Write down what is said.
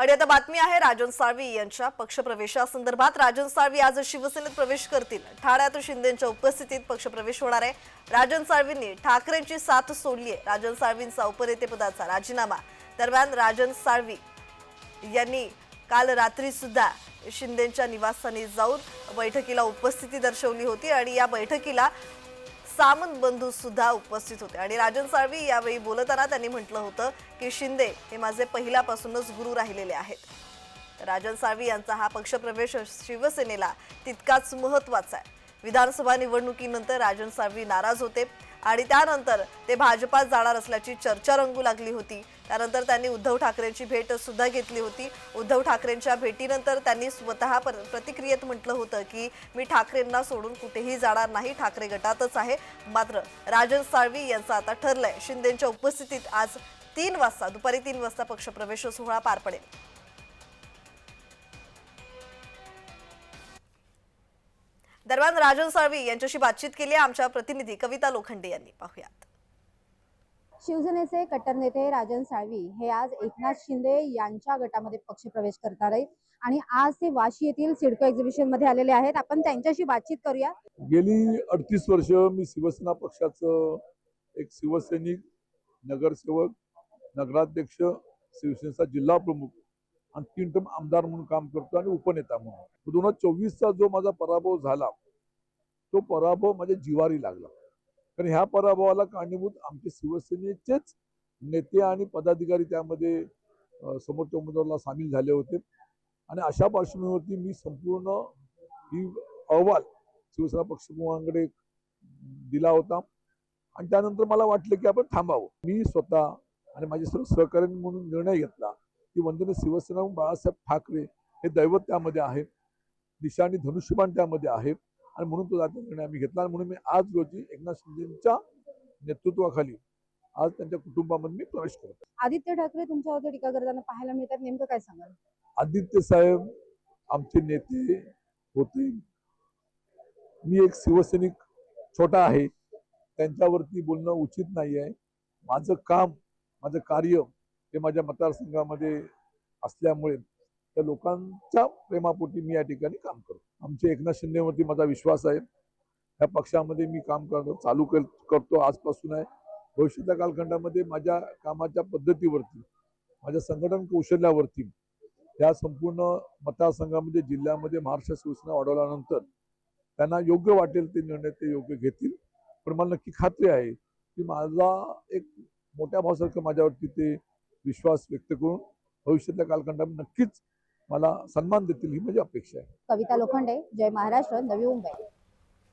आणि आता बातमी आहे राजन साळवी यांच्या पक्षप्रवेशासंदर्भात. राजन साळवी आज शिवसेनेत प्रवेश करतील. ठाण्यात शिंदेच्या उपस्थितीत पक्षप्रवेश होणार आहे. राजन साळवींनी ठाकरेंची साथ सोडली आहे राजन साळवींचा उपनेतेपदाचा राजीनामा. दरम्यान राजन साळवी यांनी काल रात्री सुद्धा शिंदेच्या निवासस्थानी जाऊन बैठकीला उपस्थिती दर्शवली होती आणि या बैठकीला सामंत बंधू सुद्धा उपस्थित होते. आणि राजन साळवी यावेळी बोलताना त्यांनी म्हटलं होतं की शिंदे हे माझे पहिल्यापासूनच गुरु राहिलेले आहेत. राजन साळवी यांचा हा पक्षप्रवेश शिवसेनेला तितकाच महत्त्वाचा आहे. विधानसभा निवडणुकीनंतर राजन साळवी नाराज होते. आणि त्यानंतर ते भाजपात जाणार असल्याची चर्चा रंगू लागली होती. त्यानंतर त्यांनी उद्धव ठाकरेंची भेट सुद्धा घेतली होती. उद्धव ठाकरेंच्या भेटीनंतर त्यांनी स्वतः प्रतिक्रियेत म्हटलं होतं की मी ठाकरेंना सोडून कुठेही जाणार नाही. ठाकरे गटातच आहे. मात्र राजन साळवी यांचं आता ठरलंय. शिंदेच्या उपस्थितीत आज तीन वाजता दुपारी तीन वाजता पक्षप्रवेश सोहळा पार पडेल. दरम्यान राजन साळवी यांच्याशी बातचीत केली आहे आमच्या प्रतिनिधी कविता लोखंडे यांनी. पाहुयात. शिवसेनेचे कट्टर नेते राजन साळवी हे आज एकनाथ शिंदे यांच्या गटामध्ये पक्षप्रवेश करणार आहेत आणि आज ते वाशी येथील सिडको एक्झिबिशनमध्ये आलेले आहेत. आपण त्यांच्याशी बातचीत करूया. गेली अडतीस वर्ष मी शिवसेना पक्षाचं एक शिवसैनिक नगरसेवक नगराध्यक्ष शिवसेनेचा जिल्हा प्रमुख आणि तीन टर्म आमदार म्हणून काम करतो आणि उपनेता म्हणून. दोन हजार चोवीसचा जो माझा पराभव झाला तो पराभव माझ्या जिवारी लागला. कारण ह्या पराभवाला कारणीभूत आमचे शिवसेनेचेच नेते आणि पदाधिकारी त्यामध्ये समोरच्या उमेदवाराला सामील झाले होते. आणि अशा पार्श्वभूमीवरती मी संपूर्ण ही अहवाल शिवसेना पक्षप्रमुखांकडे दिला होता. आणि त्यानंतर मला वाटलं की आपण थांबावं. मी स्वतः आणि माझे सर्व सहकार्य म्हणून निर्णय घेतला. की वंदनीय शिवसेना बाळासाहेब ठाकरे हे दैवत त्यामध्ये आहे दिशा आणि धनुष्यबाण त्यामध्ये आहे आणि म्हणून तो जाता निर्णय आम्ही घेतला. आणि म्हणून मी आज रोजी एकनाथ शिंदेच्या नेतृत्वाखाली आज त्यांच्या कुटुंबामध्ये मी प्रवेश करतो आदित्य ठाकरे तुमच्यावरती टीका करताना पाहायला मिळतात. नेमकं काय सांगाल? आदित्य साहेब आमचे नेते होते. मी एक शिवसैनिक छोटा आहे. त्यांच्यावरती बोलणं उचित नाही आहे माझं काम माझं कार्य हे माझ्या मतदारसंघामध्ये असल्यामुळे त्या लोकांच्या प्रेमापोटी मी या ठिकाणी काम करतो. आमच्या एकनाथ शिंदेवरती माझा विश्वास आहे. ह्या पक्षामध्ये मी काम करतो चालू करतो आजपासून आहे. भविष्याच्या कालखंडामध्ये माझ्या कामाच्या पद्धतीवरती माझ्या संघटन कौशल्यावरती या संपूर्ण मतदारसंघामध्ये जिल्ह्यामध्ये महाराष्ट्र शिवसेना वाढवल्यानंतर त्यांना योग्य वाटेल ते निर्णय ते योग्य घेतील. पण मला नक्की खात्री आहे की माझा एक मोठ्या भावासारखं माझ्यावरती ते विश्वास व्यक्त करून भविष्यातल्या कालखंडामध्ये नक्कीच मला सन्मान देतील ही माझी अपेक्षा आहे. कविता लोखंडे जय महाराष्ट्र नवी मुंबई.